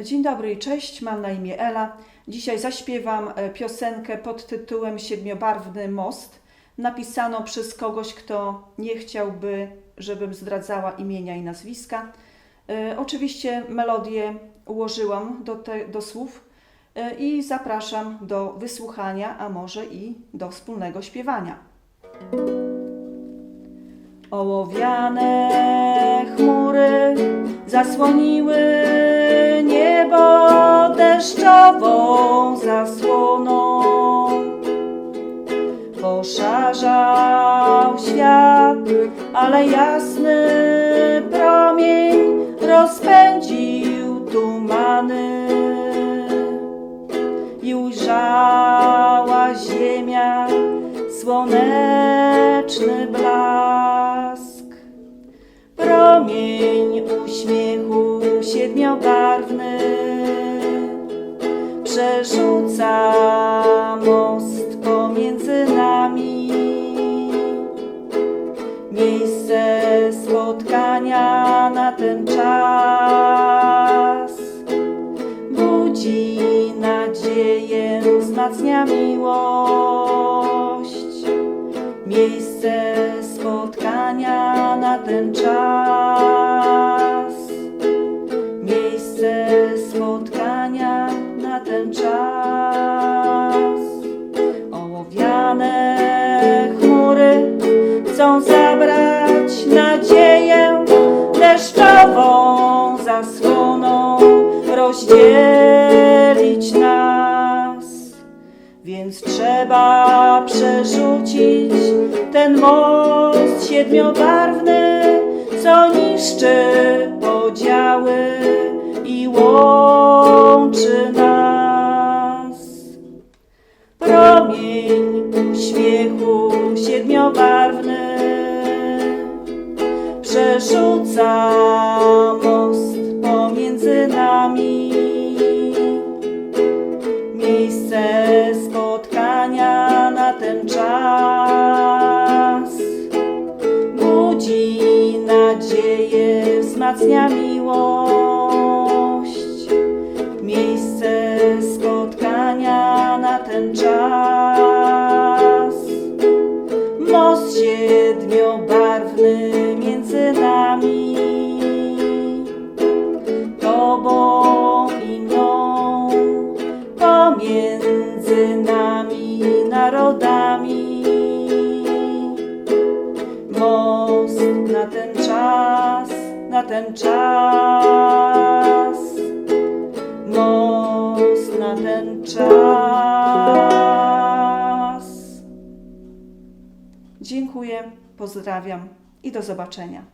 Dzień dobry i cześć, mam na imię Ela. Dzisiaj zaśpiewam e, piosenkę pod tytułem Siedmiobarwny most, napisaną przez kogoś, kto nie chciałby, żebym zdradzała imienia i nazwiska. E, Oczywiście melodię ułożyłam do, te, do słów e, i zapraszam do wysłuchania, a może i do wspólnego śpiewania. Ołowiane chmury zasłoniły deszczową zasłoną. Poszarzał świat, ale jasny promień rozpędził tumany. I ujrzała ziemia słoneczny blask. Promień uśmiechu siedmiobarwny nami. Miejsce spotkania na ten czas budzi nadzieję, wzmacnia miłość. Miejsce spotkania na ten czas. Miejsce spotkania na ten czas. Chmury chcą zabrać nadzieję deszczową zasłoną, rozdzielić nas. Więc trzeba przerzucić ten most siedmiobarwny, co niszczy podziały i łączy uśmiechu siedmiobarwny przerzuca most pomiędzy nami. Miejsce spotkania na ten czas budzi nadzieję, wzmacnia miłość. Miejsce spotkania na ten czas. Most siedmiobarwny między nami, tobą i mną, pomiędzy nami narodami. Most na ten czas, na ten czas. Most na ten czas. Dziękuję, pozdrawiam i do zobaczenia.